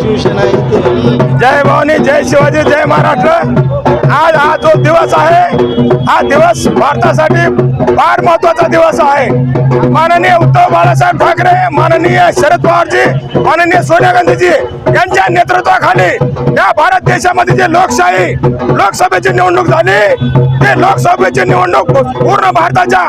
शिवसेना जय भवानी जय शिवाजी जय महाराष्ट्र. आज हा जो दिवस आहे हा दिवस भारतासाठी फार महत्त्वाचा दिवस आहे. माननीय उद्धव बाळासाहेब ठाकरे माननीय शरद पवारजी माननीय सोनिया गांधीजी यांच्या नेतृत्वाखाली या भारत देशामध्ये जे लोकशाही लोकसभेची निवडणूक झाली ते लोकसभेची निवडणूक पूर्ण भारताच्या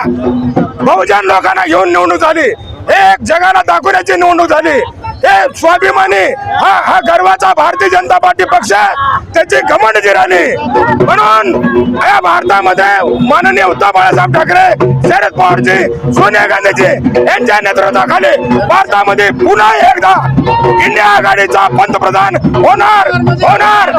बहुजन लोकांना घेऊन निवडणूक झाली. हे एक जगाला दाखवण्याची निवडणूक झाली. हे स्वाभिमानी हा हा गर्वाचा भारतीय जनता पार्टी पक्ष त्याची घमंड जिराली म्हणून या भारतामध्ये माननीय उद्धव बाळासाहेब ठाकरे शरद पवारजी सोनिया गांधीजी यांच्या नेतृत्वाखाली भारतामध्ये पुन्हा एकदा इंडिया आघाडीचा पंतप्रधान होणार होणार.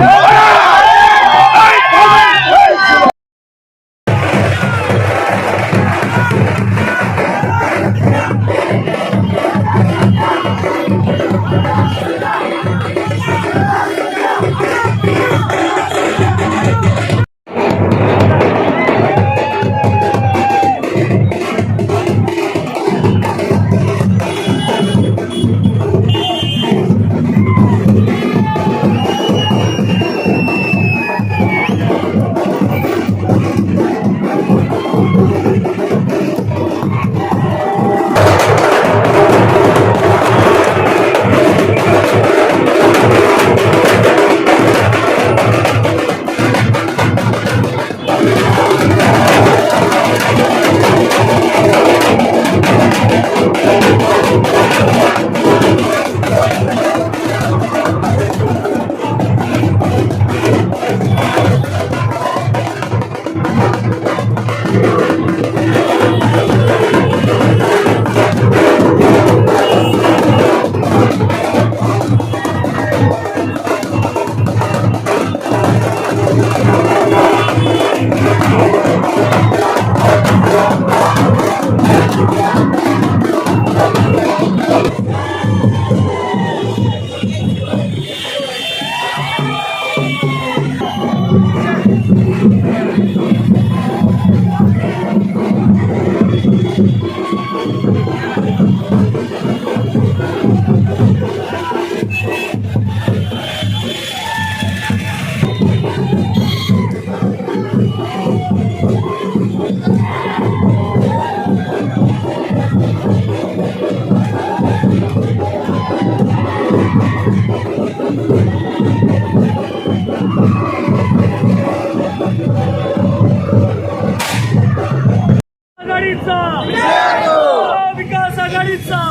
Agarica! Viverno!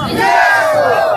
Viverno!